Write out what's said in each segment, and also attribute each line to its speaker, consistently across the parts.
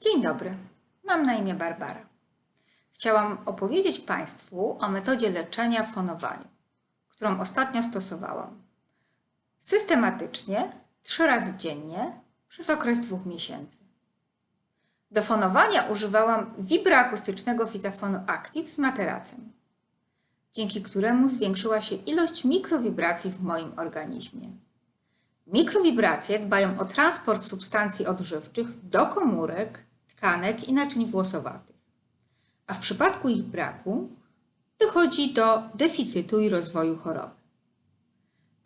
Speaker 1: Dzień dobry, mam na imię Barbara. Chciałam opowiedzieć Państwu o metodzie leczenia fonowaniu, którą ostatnio stosowałam. Systematycznie, trzy razy dziennie, przez okres dwóch miesięcy. Do fonowania używałam wibroakustycznego fitafonu Active z materacem, dzięki któremu zwiększyła się ilość mikrowibracji w moim organizmie. Mikrowibracje dbają o transport substancji odżywczych do komórek, tkanek i naczyń włosowatych, a w przypadku ich braku dochodzi do deficytu i rozwoju choroby.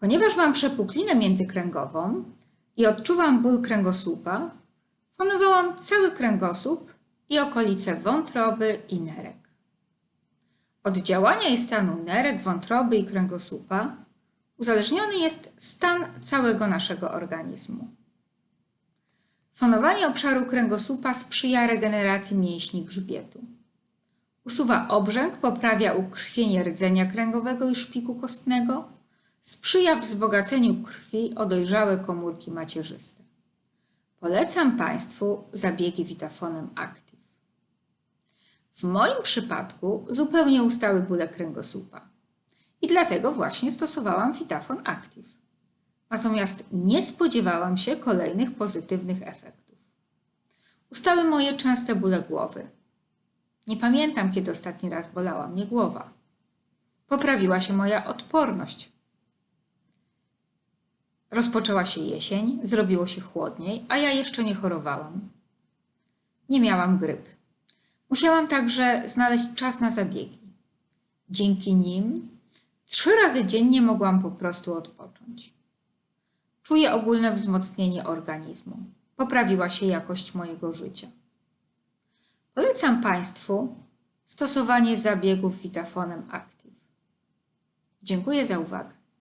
Speaker 1: Ponieważ mam przepuklinę międzykręgową i odczuwam ból kręgosłupa, fonowałam cały kręgosłup i okolice wątroby i nerek. Od działania i stanu nerek, wątroby i kręgosłupa uzależniony jest stan całego naszego organizmu. Fonowanie obszaru kręgosłupa sprzyja regeneracji mięśni grzbietu. Usuwa obrzęk, poprawia ukrwienie rdzenia kręgowego i szpiku kostnego, sprzyja wzbogaceniu krwi o dojrzałe komórki macierzyste. Polecam Państwu zabiegi Vitafonem Active. W moim przypadku zupełnie ustały bóle kręgosłupa i dlatego właśnie stosowałam Vitafon Active. Natomiast nie spodziewałam się kolejnych pozytywnych efektów. Ustały moje częste bóle głowy. Nie pamiętam, kiedy ostatni raz bolała mnie głowa. Poprawiła się moja odporność. Rozpoczęła się jesień, zrobiło się chłodniej, a ja jeszcze nie chorowałam. Nie miałam grypy. Musiałam także znaleźć czas na zabiegi. Dzięki nim trzy razy dziennie mogłam po prostu odpocząć. Czuję ogólne wzmocnienie organizmu. Poprawiła się jakość mojego życia. Polecam Państwu stosowanie zabiegów Vitafonem Active. Dziękuję za uwagę.